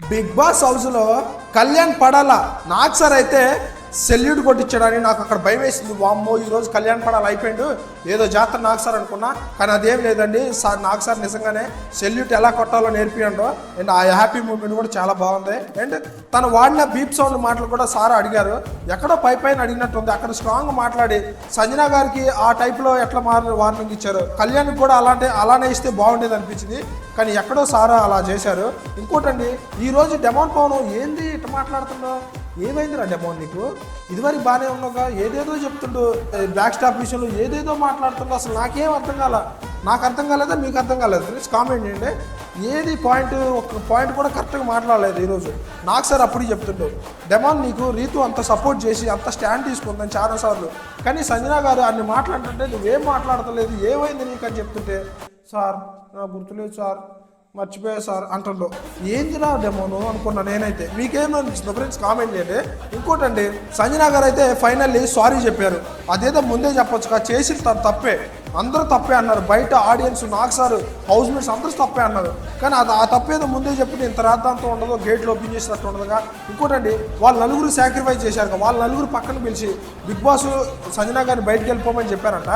Big boss హౌస్లో Kalyan Padala Nag sir అయితే salute కొట్టించాడని నాకు అక్కడ భయం వేసింది. వామ్మో ఈరోజు కళ్యాణ్ పడాలి అయిపోయిండు. ఏదో జాతర నాకు సార్ అనుకున్నా కానీ అదేం లేదండి. సార్ నాకు సార్ నిజంగానే సెల్యూట్ ఎలా కొట్టాలో నేర్పియండు. అండ్ ఆ హ్యాపీ మూమెంట్ కూడా చాలా బాగుంది. అండ్ తను వాడిన బీప్ సౌండ్ మాటలు కూడా సార్ అడిగారు. ఎక్కడో పై పైన అడిగినట్టుంది అక్కడ స్ట్రాంగ్ మాట్లాడి సంజన గారికి ఆ టైప్లో ఎట్లా మార్ వార్నింగ్ ఇచ్చారు. కళ్యాణ్కి కూడా అలాంటి అలానే ఇస్తే బాగుండేది అనిపించింది. కానీ ఎక్కడో సారా అలా చేశారు. ఇంకోటండి ఈ రోజు డెమోన్ పవన్ ఏంది ఇట్లా మాట్లాడుతున్నావు ఏమైందిరా డెమోన్ నీకు? ఇదివరకు బాగానే ఉన్నావుగా ఏదేదో చెప్తుండు బ్లాక్ స్టాప్ విషయంలో ఏదేదో మాట్లాడుతుండో అసలు నాకేం అర్థం కాల నాకు అర్థం కాలేదా మీకు అర్థం కాలేదు? ప్లీజ్ కామెంట్ చేయండి. ఏది పాయింట్ ఒక పాయింట్ కూడా కరెక్ట్గా మాట్లాడలేదు ఈరోజు. నాకు సార్ అప్పుడు చెప్తుండు డెమాన్ నీకు రీతు అంత సపోర్ట్ చేసి అంత స్టాండ్ తీసుకుందని చాలాసార్లు కానీ సంజన గారు అన్ని మాట్లాడుతుంటే నువ్వేం మాట్లాడతలేదు ఏమైంది నీకు? అని చెప్తుంటే సార్ నాకు గుర్తులేదు సార్. మర్చిపోయా సార్ అంటుండో ఏందిరా డెమోను అనుకున్నా నేనైతే. మీకేమనిపిస్తుందో ఫ్రెండ్స్ కామెంట్ చేయండి. ఇంకోటండి సంజన గారు అయితే ఫైనల్లీ సారీ చెప్పారు. అదేదో ముందే చెప్పొచ్చు కదా చేసి తను తప్పే. అందరూ తప్పే అన్నారు. బయట ఆడియన్స్ నాకు సార్ హౌస్ మేట్స్ అందరూ తప్పే అన్నారు. కానీ అది ఆ తప్పేదో ముందే చెప్పి ఇంత రాద్దాంతో ఉండదు గేట్లు ఓపెన్ చేసినట్టు ఉండదుగా. ఇంకోటండి వాళ్ళు నలుగురు సాక్రిఫైస్ చేశారు వాళ్ళు వాళ్ళ నలుగురు పక్కన పిలిచి బిగ్ బాస్ సంజన గారిని బయటకు వెళ్ళిపోమని చెప్పారంట.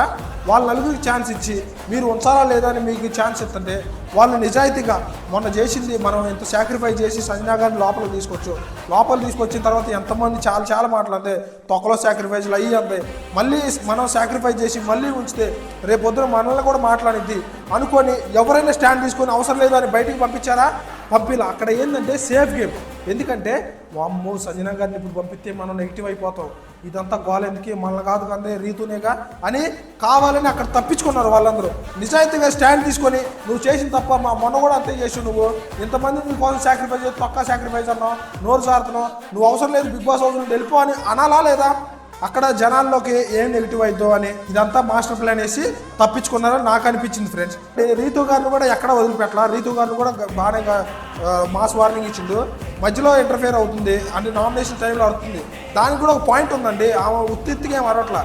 వాళ్ళ నలుగురికి ఛాన్స్ ఇచ్చి మీరు ఉంచారా లేదా అని మీకు ఛాన్స్ ఇస్తుంటే వాళ్ళు నిజాయితీగా మొన్న చేసింది మనం ఎంత సాక్రిఫైస్ చేసి సంజనా గారిని తీసుకొచ్చు. లోపల తీసుకొచ్చిన తర్వాత ఎంతమంది చాలా చాలా మాట్లాడితే తొక్కలో సాక్రిఫైస్లు అయ్యి అంతే మళ్ళీ మనం సాక్రిఫైస్ చేసి మళ్ళీ ఉంచితే రేపు పొద్దున మనల్ని కూడా మాట్లాడిద్ది. అనుకొని ఎవరైనా స్టాండ్ తీసుకొని అవసరం లేదు అని బయటికి పంపించారా? పంపిలా. అక్కడ ఏంటంటే సేఫ్ గేమ్ ఎందుకంటే వామ్మో సజన గారిని ఇప్పుడు పంపిస్తే మనం నెగిటివ్ అయిపోతాం. ఇదంతా గోల ఎందుకు? మనల్ని కాదు కానీ రీతునేగా అని కావాలని అక్కడ తప్పించుకున్నారు వాళ్ళందరూ. నిజాయితీగా స్టాండ్ తీసుకొని నువ్వు చేసిన తప్ప మా మొన్న కూడా అంతే చేసి నువ్వు. ఇంతమంది నీ కోసం సాక్రిఫైస్ చేసి తొక్క సాక్రిఫైస్ అన్నావు. నోరు సారుతున్నావు నువ్వు అవసరం లేదు బిగ్ బాస్ హౌస్ నుండి వెళ్ళిపో అని అనాలా లేదా? అక్కడ జనాల్లోకి ఏం నెగిటివ్ అవుతుందో అని ఇదంతా మాస్టర్ ప్లాన్ వేసి తప్పించుకున్నారని నాకు అనిపించింది ఫ్రెండ్స్ రీతు గారిని కూడా ఎక్కడ వదిలిపెట్టాల? రీతు గారిని కూడా బాగానే మాస్ వార్నింగ్ ఇచ్చిండు. మధ్యలో ఇంటర్ఫేర్ అవుతుంది. అంటే నామినేషన్ టైంలో అవుతుంది దానికి కూడా ఒక పాయింట్ ఉందండి. ఆమె ఉత్తిత్తిగా ఏం అరవట్లా?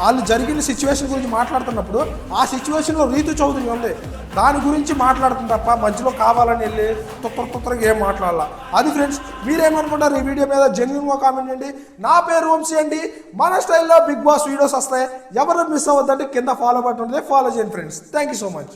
వాళ్ళు జరిగిన సిచ్యువేషన్ గురించి మాట్లాడుతున్నప్పుడు ఆ సిచ్యువేషన్లో రీతు చౌదరి ఉంది దాని గురించి మాట్లాడుతుంది తప్ప మధ్యలో కావాలని వెళ్ళి తుత్తర తుత్తరగా ఏం మాట్లాడాల. అది ఫ్రెండ్స్ మీరేమనుకుంటారు ఈ వీడియో మీద? జెన్యున్గా కామెంట్ చేయండి. నా పేరు వంశీ అండి. మన స్టైల్లో బిగ్ బాస్ వీడియోస్ వస్తాయి. ఎవరు మిస్ అవ్వద్దంటే కింద ఫాలో బటన్ ఫాలో చేయండి friends thank you so much